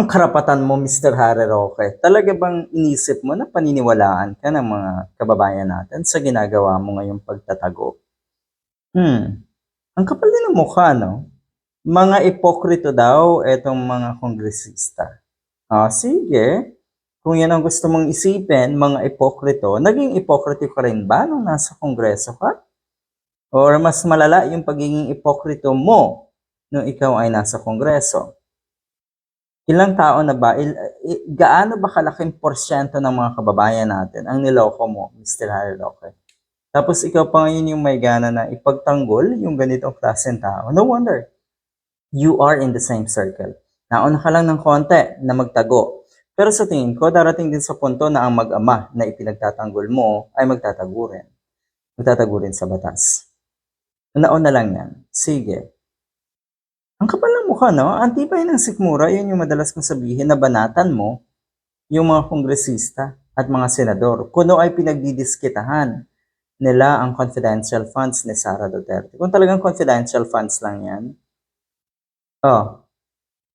namang karapatan mo, Mr. Harry Roque? Talaga bang inisip mo na paniniwalaan ka ng mga kababayan natin sa ginagawa mo ngayong pagtatago? Hmm, ang kapal din ng mukha, no? Mga ipokrito daw etong mga kongresista. Ah, sige. Kung yan ang gusto mong isipin, mga ipokrito, naging ipokrito ka rin ba nung nasa kongreso ka? Or mas malala yung pagiging ipokrito mo nung ikaw ay nasa kongreso? Ilang tao na ba, il, gaano ba kalaking porsyento ng mga kababayan natin ang niloko mo, Mr. Harry Roque? Tapos ikaw pa ngayon yung may gana na ipagtanggol yung ganitong klaseng tao. No wonder. You are in the same circle. Nauna ka lang ng konti na magtago. Pero sa tingin ko, darating din sa punto na ang mag-ama na ipinagtatanggol mo ay. Magtatago rin sa batas. Nauna lang yan. Sige. Ang kapal mukha, no? Ang tibay ng sikmura, yun yung madalas kong sabihin na banatan mo yung mga kongresista at mga senador. Kuno ay pinagdidiskitahan nila ang confidential funds ni Sara Duterte. Kung talagang confidential funds lang yan, oh,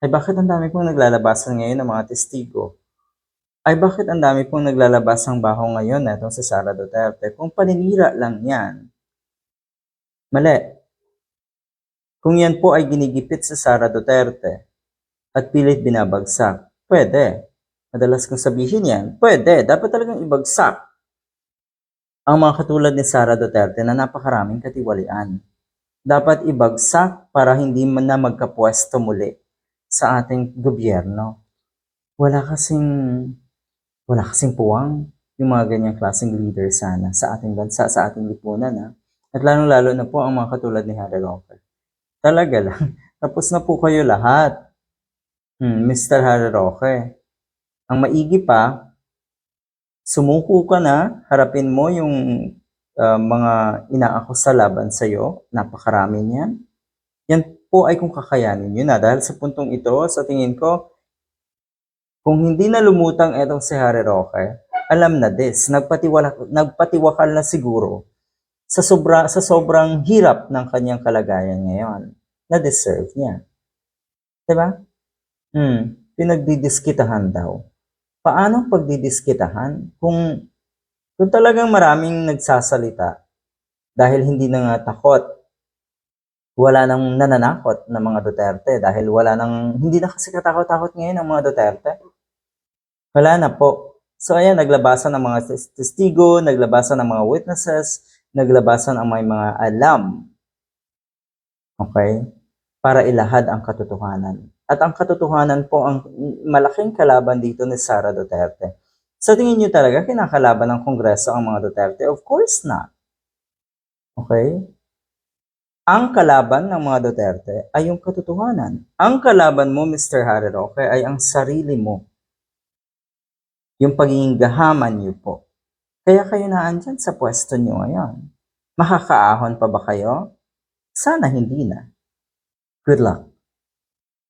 ay bakit ang dami pong naglalabasan ngayon ng mga testigo? Ay bakit ang dami pong naglalabas ng baho ngayon na itong si Sara Duterte? Kung paninira lang yan, mali. Kung yan po ay ginigipit sa Sara Duterte at pilit binabagsak, pwede. Madalas kong sabihin yan, pwede. Dapat talagang ibagsak ang mga katulad ni Sara Duterte na napakaraming katiwalian. Dapat ibagsak para hindi man na magkapwesto muli sa ating gobyerno. Wala kasing, wala kasing puwang yung mga ganyang klaseng leader sana sa ating bansa, sa ating lipunan. Ha? At lalong-lalo na po ang mga katulad ni Harry Roque. Talaga lang. Tapos na po kayo lahat. Hmm, Mr. Harry Roque. Ang maigi pa, sumuko ka na, harapin mo yung uh, mga inaakusa laban sa'yo. Napakarami niyan. Yan po ay kung kakayanin nyo na. Dahil sa puntong ito, sa tingin ko, kung hindi na lumutang etong si Harry Roque, alam na this, nagpatiwala, nagpatiwakal na siguro sa sobra sa sobrang hirap ng kanyang kalagayan ngayon na deserve niya. 'Di ba? Hmm, pinagdidiskitahan daw. Paano pagdidiskitahan kung kung talagang maraming nagsasalita dahil hindi na nga takot wala nang nananakot ng mga Duterte dahil wala nang hindi na kasi katakot-takot ngayon ang mga Duterte. Wala na po. So ayan, naglabasan ng mga tes- testigo, naglabasan ng mga witnesses, naglabasan ang may mga alam. Okay? Para ilahad ang katotohanan. At ang katotohanan po ang malaking kalaban dito ni Sara Duterte. Sa tingin niyo talaga kinakalaban ng Kongreso ang mga Duterte? Of course not. Okay? Ang kalaban ng mga Duterte ay yung katotohanan. Ang kalaban mo, Mr. Harry Roque, ay ang sarili mo. Yung pagiging gahaman niyo po. Kaya kayo naandyan sa pwesto niyo ngayon. Makakaahon pa ba kayo? Sana hindi na. Good luck.